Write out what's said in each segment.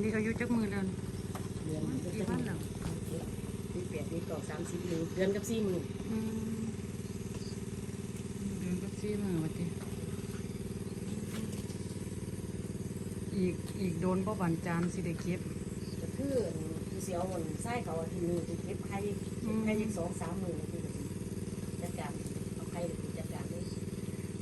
นนี้อายุจักมือแล้วนี่เดือนมันก็กี่จะวันแล้วมีแปดมีเก้าสามสิบหนึ่งเดือนกับสี่หมื่นอืมเดือนกับสี่มือว่าติอีกอีกโดนบ่บันจานสิได้เก็บก็คือคือเสียวมันไส้เขาอาทีนึงคือเก็บไข่เก็บไข่อีกสองสามหมื่นคือจัดการเอาไข่จัดการเลย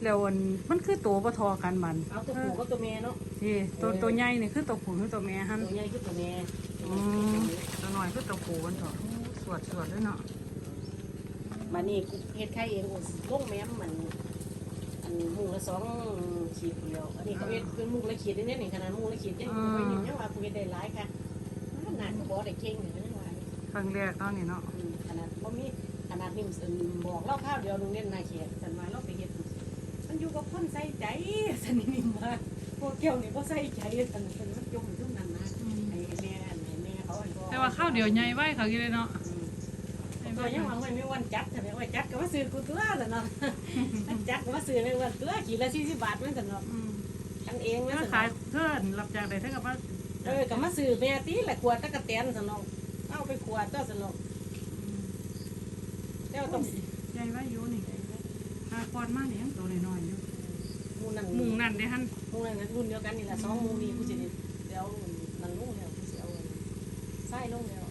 แล้วอันมันคือตัวบ่ทอกันบันเอาตัวผู้กับตัวแม่เนาะ นี่ตัวตัวใหญ่นี่คือตัวผู้คือตัวแม่หั่นตัวใหญ่คือตัวแม่อืมตัวน้อยคือตัวผู้มันเถอะสวดสวดเลยเนาะมานี่กูเฮ็ดไข่เองลูกแม่มันอันมุงละสองขีดเดียวอันนี้เขาเฮ็ดเป็นมุงละขีดได้เนี่ยนี่ขนาดมุงละขีดยังไม่เห็นยังว่ากูเฮ็ดได้หลายค่ะขนาดก็บอกได้เก่งอยู่นะว่าครั้งแรกเนาะนี่เนาะอืมขนาดบ่มีขนาดนิ่มสบอกเล่าข้าวเดียวโรงเรียนนาเขตสันมาเราไปเฮ็ดมันอยู่กับคนใส่ใจสันนี่นิ่มมา พวกเกี่ยวนี่บ่ใส่ใจสันสันมันจมอยู่ตรงนั้นนะไอ้แม่ไอ้แม่เขาไอ้พ่อแต่ว่าข้าวเดียวใหญ่ไว้เขากินเลยเนาะอืมตัวยังหวังไว้ไม่วันจัดแต่ว่าจัดก็มาซื้อกูตัวละเนาะจัดก็มาซื้อในวันตัวขีดละ40บาทมันสันเนาะอืมกันเองแล้นะวสันขายเนาะเพื่อนรับจากใดเท่ากับว่าเออก็มาซื้อแม่ตีละขวดตะกะแตนสันเนาะเอาไปขวดตัวสันเนาะแล้วต้องใหญ่ไว้อยู่นี่หาคอนมากนี่ยังตัวน้อยๆอยู่ มูนั่นมุงนั่นเด้ฮันมูนั่นนะรุ่นเดียวกันนี่แหละสองมูนี่กูจะได้เดี๋ยวนั่นลงแล้วกูจะเอาไส้ลงแล้ว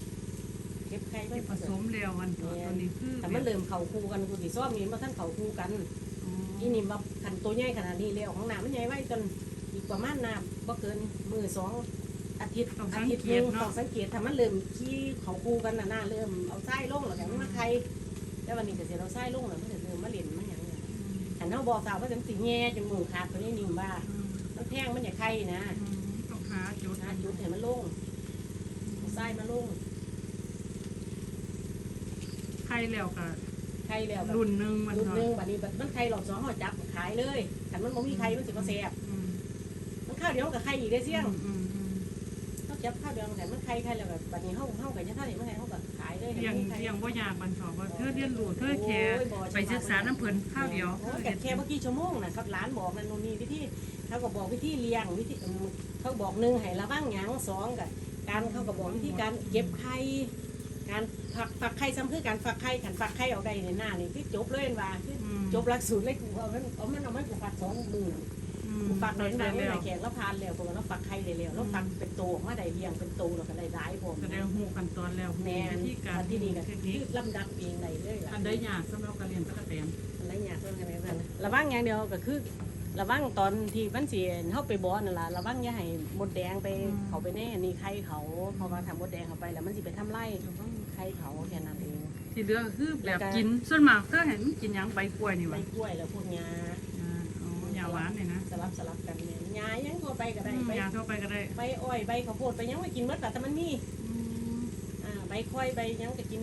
เก็บไข่ไว้ผสมแล้ววันตัวตัวนี้คือแต่มันเริ่มเข่าคู่กันกูสิซ้อมนี่มาท่านเข่าคู่กันอ๋ออีนี่มาขันตัวใหญ่ขนาดนี้แล้วของหนามันใหญ่ไว้จนอีกประมาณน้ำบ่เกินมือสองอาทิตย์อาทิตย์หนึงต้องสังเกตถ้ามันเริ่มขี้เข่าคู่กันน่ะหน้าเริ่มเอาไส้ลงแล้วแต่มันมาไข่แล้ววันนี้ก็จะเอาไส้ลงแล้วมันจะเริ่มมาเล่นมาอย่างเงี้ยขันเท้าบอกสาวว่าจะสีแง่จนมือขาดตัวนี้นิ่มบ้าอืมมันแพงมันอย่าไข่นะอืมต้องหาจุดหาจุดให้มันลงเอาไส้มาลงไข่แล้วก็ไข่แล้วแบบรุ่นหนึงมันรุ่นเนาะหนึงบัดนี้บัดมันไข่หลอดสองห่อจับขายเลยขันมันบ่มีไข่มันสิบ่แซ่บอืมมันข้าวเดียวมันกับไข่อีกได้เสี่ยงอืมอืมเขาจับข้าวเดียวมันไข่มันไข่ไข่แล้วแบบบัดนี้เฮาเฮากับยาท่านี่มันไข่เฮาก็ขาย เลยเลี้ยงให้มันไข่เลี้ยงบ่ยากมันสอบว่าเธอเรียนรู้เธอแค่ไปศึกษาน้ำเพิ่นข้าวเดียวโอ้แต่แค่เมื่อกี้ชั่วโมงน่ะครับร้านบอกนั่นนู่นนี่วิธีเขาก็บอกวิธีเลี้ยงวิธีอืมเขาบอกหนึ่งให้ระวังหยังสองกับการเขาก็บอกวิธีการเก็บไข่การฝักฝักไข่ซ้ำคือการฝักไข่ขันฝักไข่เอาได้ในหน้านี่คือจบเลยว่าคืออืมจบหลักสูตรเลยกูเอามันเอามันเอามันกูฝักสองมือ อืมกูฝักหน่อยหน่อยแล้หน่วอยแขกแล้วพานแล้วผมแล้วฝักไข่ได้แล้วแล้วฝักเป็นโตออกมาได้เลี้ยงเป็นโตแล้วก็ได้ร้ายผมแสดงหูขั้นตอนแล้วหูแม่วิธีการอันที่นี่ก็เทคืคนิคอลำดับเองได้เลยอันใดยากสำหรับการเรียนตะกะแตนอะไรอย่างเงี้ยอะไรแบบนั้นระวังอย่างเดียวก็คือระวังตอนที่มันเสียเข้าไปบ่อนั่นล่ะระวังอย่าให้มดแดงไปเขาไปแน่นี่ไข่เขาเพราะว่าทำมดแดงเขาไปแล้วมันสิไปทำไร่ไข่เขาแค่นั้นเองที่เหลือก็คือแบบแล้วก็กินส่วนมากเธอเห็นกินหยังใบกล้วยนี่ใบวะกล้วยแล้วพวกยาอ่าอ๋อยาหวานนี่นะ สลับสลับกันเนี่ยยายังทั่วไปก็ได้อืมใบยาทั่วไปก็ได้ใบอ้อยใบข้าวโพดไปยังไม่กินหมดแต่มันมีอืมอ่าใบค่อยใบยังก็กิน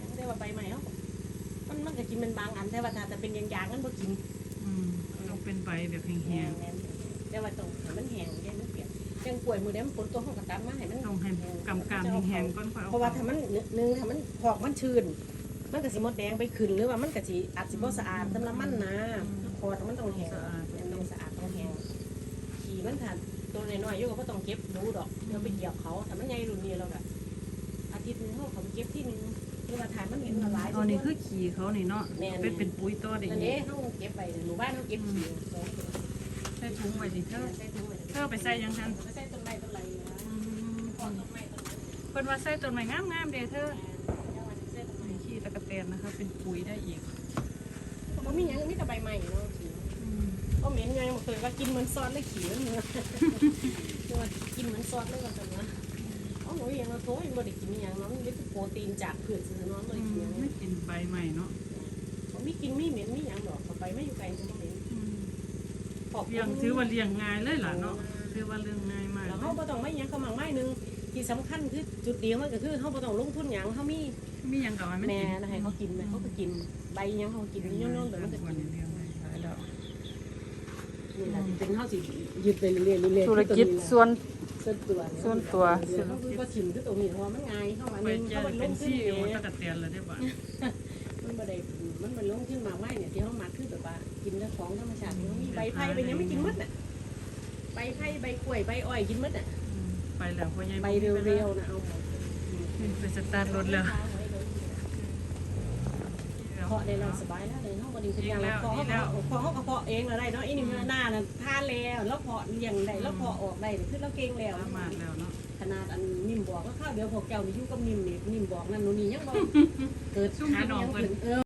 ยังได้ว่าใบใหม่เขามันมันก็กินเป็นบางอันแต่ว่าถ้าแต่เป็นยางๆมันบ่กินอืมต้องเป็นใบแบบแห้แห้งงแน่นแต่ว่าต้องให้มันแห้งแค่มันเปียกจังกล้วยมือเดียวมันฝนตัวห้องกระตันมาให้มันๆต้องให้กำกำแห้งๆก่อนค่อยเอาเพราะว่าถ้ามันนึงถ้ามันพอกมันชื้นมันก็สิมดแดงไปขึ้นหรือว่ามันก็สิอาจสิบ่สะอาดสำหรับมันนะพอมันต้องแห้ง น้อยๆอยู่ก็บ่ต้องเก็บดูดอกเดี๋ยวไปเหยียบเขาถ้ามันใหญ่รุ่นนี้แล้วก็อาทิตย์หนึงเขาเขาไปเก็บที่นึงหรือว่าถ่ายมันเห็นละลายอันนี้คือขี่เขานี่เนาะแม่นเป็นเป็นปุ๋ยต่อได้อันอีนี้กเขาเก็บไปหมู่บ้านเขาเก็บขี้สองตัวใส่ถุงไว้สิเธอใส่ถุงไว้เธอเอาไปใส่ยังทันใส่ต้นไม้ต้นไรนะอืมพอต้นไม้ต้นไรเพิ่นว่าใส่ต้นไม้งามๆเด้อเธอยังวันใส่ต้นไม้นี่ขี้ตะกะแตนนะคะเป็นปุ๋ยได้อีกมันมีอย่างมีแต่ใบใหม่เนาะขี้อืม ก็เหม็นไงเคยว่ากินเหมือนซอสเลยขี้มันเนื้อว่ากินเหมือนซอสเลยกันจังนะอ๋อหนูยังเราโถยบ่ได้กินอย่างนาะมันเป็นโปรตีนจากพืชซื่อๆเนาะบ่ได้กินอย่างไม่กินใบใหม่เนาะมันมีกินไมีเหม็นไมีอย่างดอกเขาไปไม่อยู่ไกลจะบ่เหม็นอืมขอบเลี้ยงถือว่าเลี้ยงง่ายเลยล่ะเนาะถือว่าเรื่องง่ายมากแล้วเขาบ่ต้องไม่ยังกำลังไม่นึงที่สำคัญคือจุดเดียวมันก็คือเขาบ่ต้องลงทุนหยังเขามีมียังกับมันแม่นะให้เขากินไหมเขาก็กินใบยังเขากินย่นๆแต่มันก็กิน เลี้ยงได้หลายแล้ว นี่แหละเป็นเขาสิยึดไปเรื่อยๆเรื่อยๆธุรกิจส่วนส่วนตัวส่วนตัวเขาคือว่าถิ่นคือตัวนี้เพราะว่ามันง่ายเข้ามาไปนึงจะเขามันลเป็นงขึ้นซี่เอโองตะกะแตนเลยได้ป่ะมันบ่ได้มันมันลงขึ้นมาไม่เนี่ยที่เขามาคือแบบว่ากินแต่ของธรรมชาติเขามีใบไผ่ใบยังไม่กินมดน่ะใบไผ่ใบกล้วยใบอ้อยกินมดน่ะอืมไปแล้วพ่อใหญ่ไปเร็วๆนะเอาๆไปสตาร์ทรถแล้ว เพาะได้แล้วสบายแล้วเลยเนาะบ่ได้เป็นอย่างเพาะเขาเพาะเขาก็เพาะเองแล้วได้เนาะอีนี่หน้าน่ะทานแล้วแล้วเพาะเลี้ยงได้แล้วเพาะออกได้คือเราเก่งแล้วมารถแล้วเนาะขนาดอันนิ่มบอกก็ข้าวเดียวพวกเจ้านี่อยู่กับนิ่มนี่นิ่มบอกนั่นนู่นนี่ยังบอกเกิดซุ่มขน้องเออ